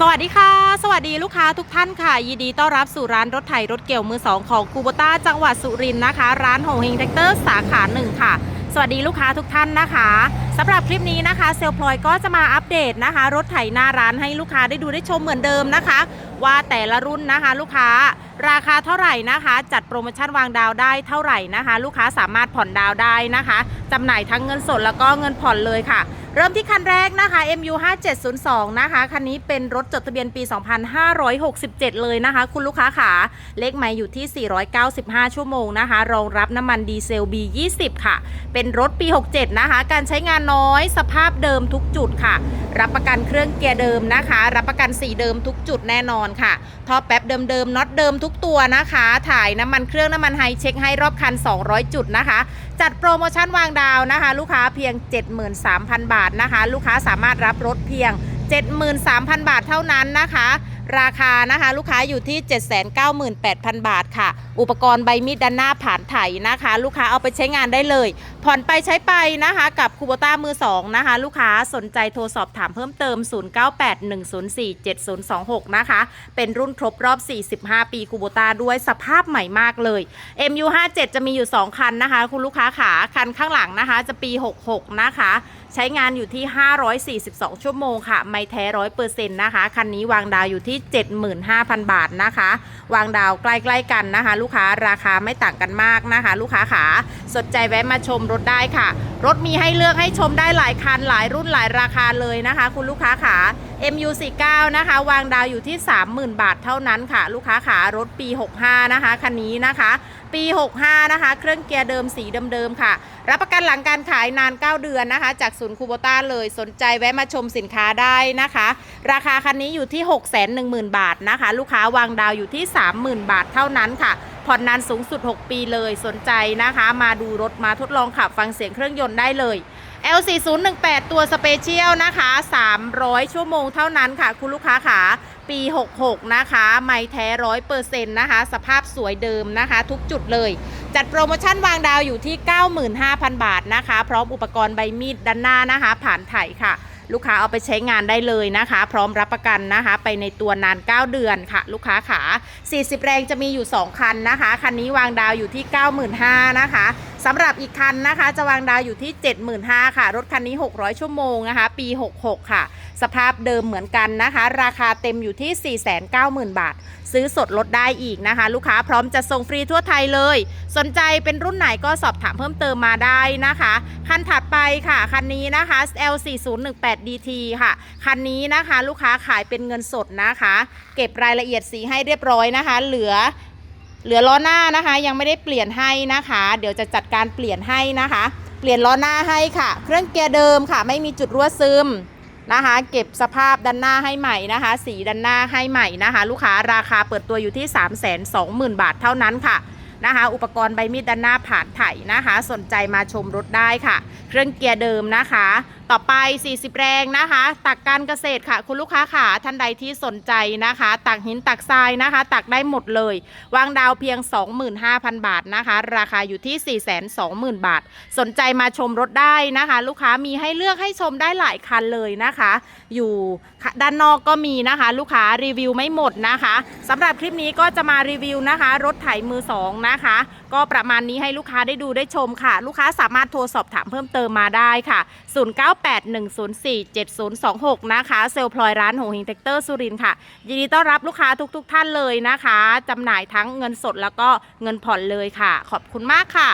สวัสดีค่ะ สวัสดีลูกค้าทุกท่านค่ะ ยินดีต้อนรับสู่ร้านรถไถรถเกี่ยวมือสองของคูโบต้าจังหวัดสุรินทร์นะคะ ร้านโฮเฮงแท็กเตอร์สาขาหนึ่งค่ะ สวัสดีลูกค้าทุกท่านนะคะสำหรับคลิปนี้นะคะเซลพลอยก็จะมาอัปเดตนะคะ รถไถหน้าร้านให้ลูกค้าได้ดูได้ชมเหมือนเดิมนะคะ ว่าแต่ละรุ่นนะคะ ลูกค้าราคาเท่าไหร่นะคะ จัดโปรโมชั่นวางดาวได้เท่าไหร่นะคะ ลูกค้าสามารถผ่อนดาวได้นะคะจำหน่ายทั้งเงินสดแล้วก็เงินผ่อนเลยค่ะ เริ่มที่คันแรกนะคะ MU 5702นะคะคันนี้เป็นรถจดทะเบียนปี 2567 เลยนะคะ คุณลูกค้าขาเลขไมล์อยู่ที่ 495 ชั่วโมงนะคะ รองรับน้ำมันดีเซล B20 ค่ะ เป็นรถปี 67 นะคะ การใช้งานน้อยสภาพเดิมทุกจุดค่ะ รับประกันเครื่องเกียร์เดิมนะคะ รับประกันสีเดิมทุกจุดแน่นอนค่ะท่อแป๊บเดิมๆน็อตเดิมทุกตัวนะคะ ถ่ายน้ำมันเครื่องน้ำมันไฮเช็คให้รอบคัน 200 จุดนะคะ จัดโปรโมชั่นวางดาวนะคะ ลูกค้าเพียง 73,000 บาทนะคะ ลูกค้าสามารถรับรถเพียง 73,000 บาทเท่านั้นนะคะ ราคานะคะลูกค้าอยู่ที่ 798,000 บาทค่ะ อุปกรณ์ใบมีดด้านหน้าผ่านไถนะคะ ลูกค้าเอาไปใช้งานได้เลย ผ่อนไปใช้ไปนะคะ กับคูโบต้ามือ2นะคะ ลูกค้าสนใจโทรสอบถามเพิ่มเติม 0981047026 นะคะ เป็นรุ่นครบรอบ 45 ปีคูโบต้าด้วยสภาพใหม่มากเลย MU57 จะมีอยู่ 2 คันนะคะ คุณลูกค้าขาคันข้างหลังนะคะ จะปี 66 นะคะใช้งานอยู่ที่ 542 ชั่วโมงค่ะ ไม่แท้ร้อยเปอร์เซ็นต์นะคะ คันนี้วางดาวอยู่ที่ 75,000 บาทนะคะ วางดาวใกล้ ๆ กันนะคะลูกค้าราคาไม่ต่างกันมากนะคะ ลูกค้าขาสนใจแวะมาชมรถได้ค่ะ รถมีให้เลือกให้ชมได้หลายคันหลายรุ่นหลายราคาเลยนะคะ คุณลูกค้าขา MU49 นะคะ วางดาวอยู่ที่ 30,000 บาทเท่านั้นค่ะ ลูกค้าขารถปี 65 นะคะคันนี้นะคะ ปี 65 นะคะ เครื่องเกียร์เดิมสีเดิมๆค่ะ รับประกันหลังการขายนาน 9 เดือนนะคะ จากศูนย์คูโบต้าเลยสนใจแวะมาชมสินค้าได้นะคะ ราคาคันนี้อยู่ที่ 610,000 บาทนะคะ ลูกค้าวางดาวอยู่ที่ 30,000 บาทเท่านั้นค่ะ ผ่อนนานสูงสุด 6 ปีเลยสนใจนะคะ มาดูรถมาทดลองขับฟังเสียงเครื่องยนต์ได้เลย L4018 ตัวสเปเชียลนะคะ 300 ชั่วโมงเท่านั้นค่ะ คุณลูกค้าขาปี 66 นะคะ ไม่แท้ร้อยเปอร์เซ็นต์นะคะ สภาพสวยเดิมนะคะ ทุกจุดเลย จัดโปรโมชั่นวางดาวอยู่ที่ 95,000 บาทนะคะ พร้อมอุปกรณ์ใบมีดด้านหน้านะคะ ผ่านไถค่ะ ลูกค้าเอาไปใช้งานได้เลยนะคะ พร้อมรับประกันนะคะ ไปในตัวนาน 9 เดือนค่ะ ลูกค้าขา 40 แรงจะมีอยู่ 2 คันนะคะ คันนี้วางดาวอยู่ที่ 95,000นะคะ สำหรับอีกคันนะคะ จะวางดาวอยู่ที่ 75,000ค่ะ รถคันนี้ 600 ชั่วโมงนะคะ ปี 66 ค่ะ สภาพเดิมเหมือนกันนะคะ ราคาเต็มอยู่ที่ 490,000 บาท ซื้อสดลดได้อีกนะคะ ลูกค้าพร้อมจะส่งฟรีทั่วไทยเลย สนใจเป็นรุ่นไหนก็สอบถามเพิ่มเติมมาได้นะคะ คันถัดไปค่ะ คันนี้นะคะ L4018DT ค่ะ คันนี้นะคะ ลูกค้าขายเป็นเงินสดนะคะ เก็บรายละเอียดสีให้เรียบร้อยนะคะ เหลือ เหลือล้อหน้านะคะ ยังไม่ได้เปลี่ยนให้นะคะ เดี๋ยวจะจัดการเปลี่ยนให้นะคะ เปลี่ยนล้อหน้าให้ค่ะ เครื่องเกียร์เดิมค่ะ ไม่มีจุดรั่วซึมนะคะ เก็บสภาพด้านหน้าให้ใหม่นะคะ สีด้านหน้าให้ใหม่นะคะ ลูกค้าราคาเปิดตัวอยู่ที่ 320,000 บาทเท่านั้นค่ะ นะคะ อุปกรณ์ใบมีดด้านหน้าผ่านไถนะคะ สนใจมาชมรถได้ค่ะ เครื่องเกียร์เดิมนะคะ ต่อไป 40 แรงนะคะ ตักการเกษตรค่ะ คุณลูกค้าค่ะท่านใดที่สนใจนะคะ ตักหินตักทรายนะคะ ตักได้หมดเลย วางดาวเพียง 25,000 บาทนะคะ ราคาอยู่ที่ 420,000 บาท สนใจมาชมรถได้นะคะ ลูกค้ามีให้เลือกให้ชมได้หลายคันเลยนะคะ อยู่ด้านนอกก็มีนะคะ ลูกค้ารีวิวไม่หมดนะคะสำหรับคลิปนี้ก็จะมารีวิวนะคะ รถไถมือสองนะคะ ก็ประมาณนี้ให้ลูกค้าได้ดูได้ชมค่ะ ลูกค้าสามารถโทรสอบถามเพิ่มเติมมาได้ค่ะ 0981047026 นะคะ เซลพลอยร้านโหงหิงเทคเตอร์สุรินค่ะ ยินดีต้อนรับลูกค้าทุกๆทท่านเลยนะคะจำหน่ายทั้งเงินสดแล้วก็เงินผ่อนเลยค่ะ ขอบคุณมากค่ะ